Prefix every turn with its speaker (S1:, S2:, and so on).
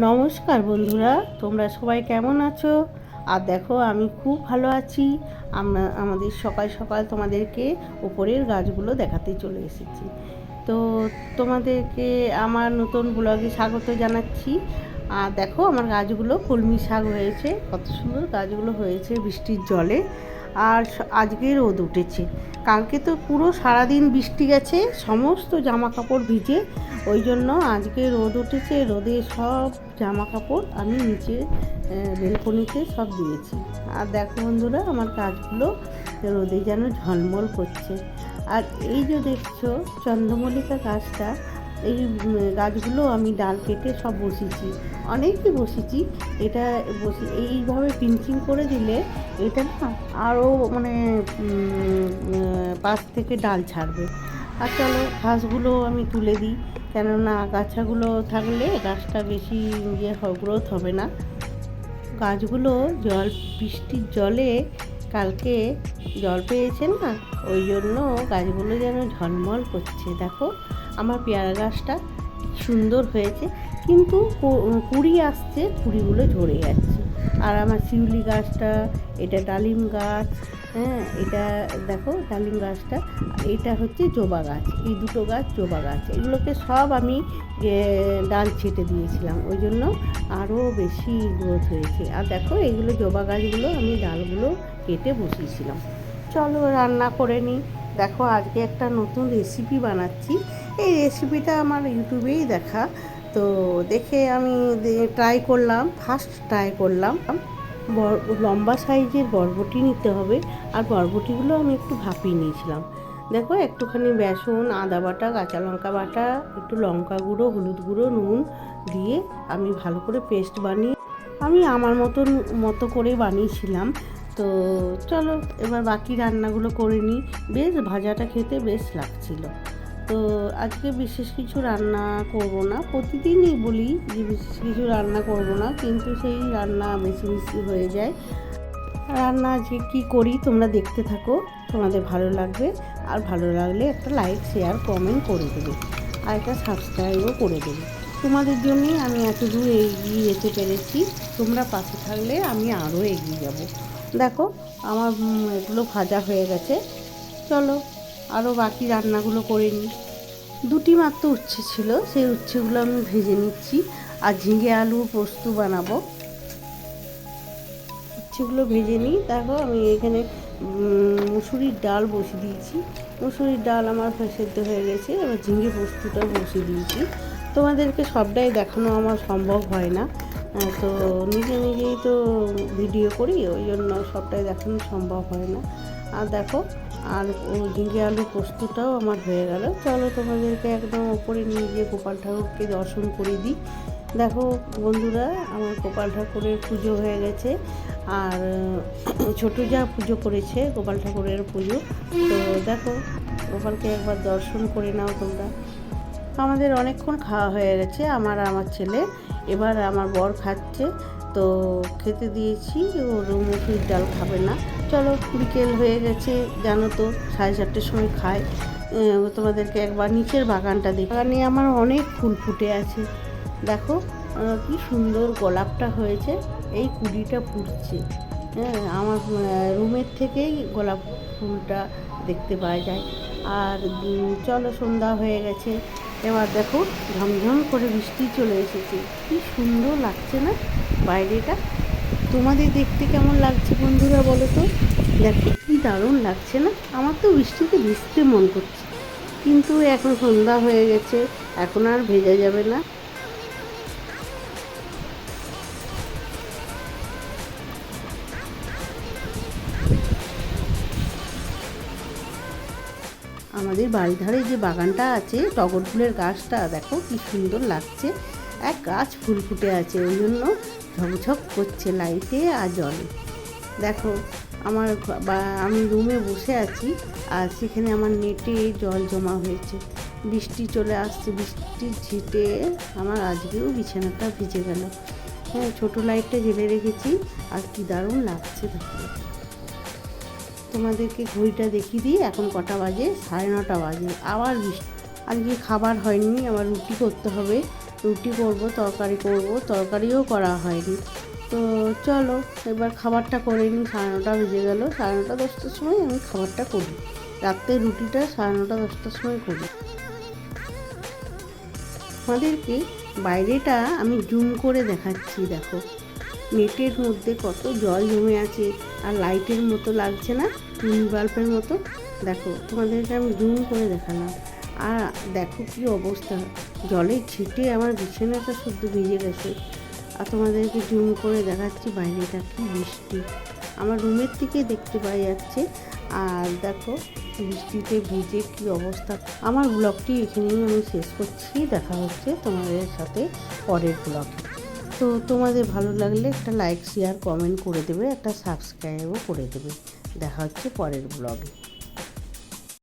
S1: নমস্কার বন্ধুরা, তোমরা সবাই কেমন আছো? আর দেখো, আমি খুব ভালো আছি। আমরা, আমাদের সকাল সকাল তোমাদেরকে উপরের গাছগুলো দেখাতে চলে এসেছি। তো তোমাদেরকে আমার নতুন ব্লগে স্বাগত জানাচ্ছি। আর দেখো, আমার গাছগুলো কলমি শাক হয়েছে। কত সুন্দর গাছগুলো হয়েছে বৃষ্টির জলে। আর আজকে রোদ উঠেছে কালকে তো পুরো সারাদিন বৃষ্টি গেছে, সমস্ত জামা কাপড় ভিজে, ওই জন্য আজকে রোদ উঠেছে, রোদে সব জামা কাপড় আমি নিচে বেলকনিতে সব দিয়েছি। আর দেখো বন্ধুরা, আমার কাজগুলো রোদে যেন ঝলমল করছে। আর এই যে দেখছ চন্দ্রমল্লিকা গাছটা এই গাছগুলো আমি ডাল কেটে সব বসিয়েছি। অনেকই বসেছি এটা বসে, এইভাবে পিঞ্চিং করে দিলে এটা না আরও মানে পাশ থেকে ডাল ছাড়বে। আর চলো ঘাসগুলো আমি তুলে দিই। কেননা আগাছাগুলো থাকলে গাছটা বেশি ইয়ে গ্রোথ হবে না। গাছগুলো জল, বৃষ্টির জলে কালকে জল পেয়েছে না, ওই জন্য গাছগুলো যেন ঝলমল করছে। দেখো আমার পেয়ারা গাছটা সুন্দর হয়েছে, কিন্তু কুড়ি আসছে, কুড়িগুলো ঝরে যাচ্ছে। আর আমার শিউলি গাছটা, এটা ডালিম গাছ হ্যাঁ এটা দেখো ডালিম গাছটা, এটা হচ্ছে জবা গাছ, এই দুটো গাছ জবা গাছ। এগুলোকে সব আমি ডাল ছেটে দিয়েছিলাম, ওই জন্য আরও বেশি গ্রোথ হয়েছে। আর দেখো, এগুলো জবা গাছগুলো আমি ডালগুলো কেটে বসিয়েছিলাম। চলো রান্না করে নিই। দেখো, আজকে একটা নতুন রেসিপি বানাচ্ছি। এই রেসিপিটা আমার ইউটিউবেই দেখা। তো দেখে আমি ট্রাই করলাম ফার্স্ট ট্রাই করলাম। লম্বা সাইজের বরবটি নিতে হবে। আর বরবটিগুলো আমি একটু ভাপিয়ে নিয়েছিলাম। দেখো, একটুখানি বেসন, আদা বাটা, কাঁচা লঙ্কা বাটা, একটু লঙ্কা গুঁড়ো, হলুদ গুঁড়ো, নুন দিয়ে আমি ভালো করে পেস্ট বানিয়ে, আমি আমার মতন, মতো করে বানিয়েছিলাম। তো চলো, এবার বাকি রান্নাগুলো করে নিই। বেশ, ভাজাটা খেতে বেশ লাগছিল। তো আজকে বিশেষ কিছু রান্না করব না। প্রতিদিনই বলি যে বিশেষ কিছু রান্না করব না, কিন্তু সেই রান্না বেশি বেশি হয়ে যায়। রান্না আজকে কী করি তোমরা দেখতে থাকো, তোমাদের ভালো লাগবে। আর ভালো লাগলে একটা লাইক শেয়ার কমেন্ট করে দেবে। আর একটা সাবস্ক্রাইবও করে দেবে। তোমাদের জন্যই আমি এত দূর এগিয়ে যেতে পেরেছি। তোমরা পাশে থাকলে আমি আরও এগিয়ে যাব। দেখো, আমার এগুলো ভাজা হয়ে গেছে। চলো আরও বাকি রান্নাগুলো করে নিই। দুটি মাত্র উচ্ছে ছিল, সেই উচ্ছেগুলো আমি ভেজে নিচ্ছি আর ঝিঙে আলু পোস্ত বানাবো। উচ্ছেগুলো ভেজে নিই। দেখো, আমি এখানে মুসুরির ডাল বসিয়ে দিয়েছি। মুসুরির ডাল আমার সেদ্ধ হয়ে গেছে, এবার ঝিঙে পোস্তটাও বসিয়ে দিয়েছি। তোমাদেরকে সবটাই দেখানো আমার সম্ভব হয় না। তো নিজে নিজেই তো ভিডিও করি, ওই জন্য সবটাই দেখানো সম্ভব হয় না। আর দেখো, আর ও ঝিঙে আলু পোস্তটাও আমার হয়ে গেল। চলো তোমাদেরকে একদম ওপরে নিয়ে গিয়ে গোপাল ঠাকুরকে দর্শন করে দিই। দেখো বন্ধুরা, আমার গোপাল ঠাকুরের পুজো হয়ে গেছে, আর ছোটো যা পুজো করেছে, গোপাল ঠাকুরের পুজো। তো দেখো, গোপালকে একবার দর্শন করে নাও তোমরা। আমাদের অনেকক্ষণ খাওয়া হয়ে গেছে, আমার আমার ছেলে। এবার আমার বর খাচ্ছে, তো খেতে দিয়েছি ওর মুসুরির ডাল খাবে না। চলো, বিকেল হয়ে গেছে, জানো তো, সাড়ে চারটের সময় খায়। তোমাদেরকে একবার নিচের বাগানটা দেখি। বাগানে আমার অনেক ফুল ফুটে আছে। দেখো কি সুন্দর গোলাপটা হয়েছে, এই কুড়িটা ফুটছে। হ্যাঁ আমার রুমের থেকেই গোলাপ ফুলটা দেখতে পাওয়া যায়। আর চলো, সন্ধ্যা হয়ে গেছে। এবার দেখো ঝমঝম করে বৃষ্টি চলে এসেছে। কি সুন্দর লাগছে না বাইরেটা? তোমাদের দেখতে কেমন লাগছে বন্ধুরা বলো তো? দেখো কি দারুণ লাগছে না? আমার তো বৃষ্টিতে ভিজতে মন করছে। কিন্তু এখন সন্ধ্যা হয়ে গেছে, এখন আর ভেজা যাবে না। আমাদের বাড়ির ধারে যে বাগানটা আছে, টগর ফুলের গাছটা, দেখো কি সুন্দর লাগছে। এক গাছ ফুল ফুটে আছে, ওই জন্য ঝকঝক করছে লাইটে আর জলে। দেখো, আমার বা আমি রুমে বসে আছি, আর সেখানে আমার নেটে জল জমা হয়েছে। বৃষ্টি চলে আসছে বৃষ্টির ঝিটে আমার আজকেও বিছানাটা ভিজে গেল। হ্যাঁ ছোটো লাইটটা জেলে রেখেছি, আর কি দারুণ লাগছে দেখো তোমাদেরকে ঘড়িটা দেখিয়ে দিই। এখন কটা বাজে? সাড়ে নটা বাজে। আবার বৃষ্টি। আজকে খাবার হয়নি আবার রুটি করতে হবে। রুটি করব, তরকারি করব, তরকারিও করা হয়নি। তো চলো, এবার খাবারটা করে নিই। সাড়ে নটা বেজে গেলো। সাড়ে নটা, দশটার সময় আমি খাবারটা করি। রাত্রে রুটিটা সাড়ে নটা, দশটার সময় করি। আমাদেরকে বাইরেটা আমি জুম করে দেখাচ্ছি, দেখো। নেটের মধ্যে কত জল জমে আছে আর লাইটের মতো লাগছে না, টুনি বাল্বের মতো। দেখো, তোমাদেরকে আমি জুম করে দেখালাম। আর দেখো কি অবস্থা, জলে ছিটে আমার বিছানাটা শুদ্ধ ভিজে গেছে। আর তোমাদেরকে জুম করে দেখাচ্ছি বাইরেটা কি বৃষ্টি। আমার রুমের থেকে দেখতে পাওয়া যাচ্ছে। আর দেখো, বৃষ্টিতে ভিজে কি অবস্থা। আমার ব্লগটি এখানেই আমি শেষ করছি। দেখা হচ্ছে তোমাদের সাথে পরের ব্লগে। তো তোমাদের ভালো লাগলে একটা লাইক শেয়ার কমেন্ট করে দেবে, একটা সাবস্ক্রাইবও করে দেবে। দেখা হচ্ছে পরের ব্লগে